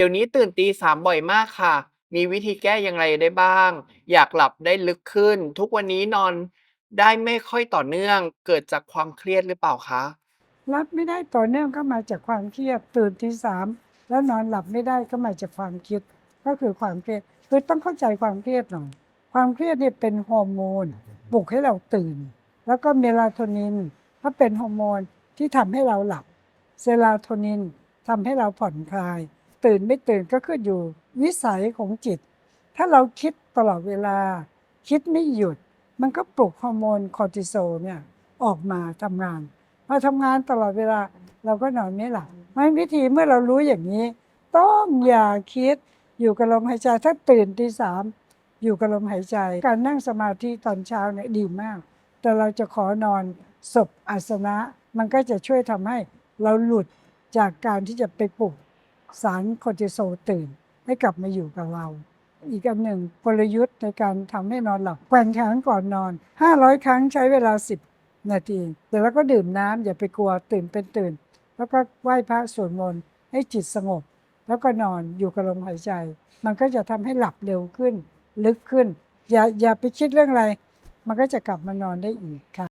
เดี๋ยวนี้ตื่นตีสามบ่อยมากค่ะ มีวิธีแก้อย่างไรได้บ้าง อยากหลับได้ลึกขึ้น ทุกวันนี้นอนได้ไม่ค่อยต่อเนื่อง เกิดจากความเครียดหรือเปล่าคะ รับไม่ได้ต่อเนื่องก็มาจากความเครียดตื่นทีสามแล้วนอนหลับไม่ได้ก็มาจากความคิด ก็คือความเครียดคือต้องเข้าใจความเครียดหน่อยความเครียดเนี่ยเป็นฮอร์โมนปลุกให้เราตื่น แล้วก็เมลาโทนินก็เป็นฮอร์โมนที่ทำให้เราหลับเซโรโทนินทำให้เราผ่อนคลาย ตื่นไม่ตื่นก็ขึ้นอยู่ วิสัยของจิต ถ้าเราคิดตลอดเวลา คิดไม่หยุด มันก็ปลุกฮอร์โมนคอร์ติโซลเนี่ยออกมาทำงานพอทำงานตลอดเวลาเราก็นอนไม่หลับไม่วิธีเมื่อเรารู้อย่างนี้ ต้องอย่าคิดอยู่กับลมหายใจถ้าตื่นตีสามอยู่กับลมหายใจ การนั่งสมาธิตอนเช้าเนี่ยดีมาก แต่เราจะขอนอนศพอาสนะ มันก็จะช่วยทำให้เราหลุดจากการที่จะไปปลุก สารคอร์ติโซลตื่น ให้กลับมาอยู่กับเรา อีกอันหนึ่งกลยุทธ์ในการทำให้นอนหลับแกว่งแขนก่อนนอน 500 ครั้งใช้เวลา 10 นาทีเสร็จแล้วก็ดื่มน้ำอย่าไปกลัวตื่นเป็นตื่น แล้วก็ไหว้พระสวดมนต์ให้จิตสงบ แล้วก็นอนอยู่กับลมหายใจ มันก็จะทำให้หลับเร็วขึ้น ลึกขึ้น อย่าอย่าไปคิดเรื่องอะไร มันก็จะกลับมานอนได้อีกค่ะ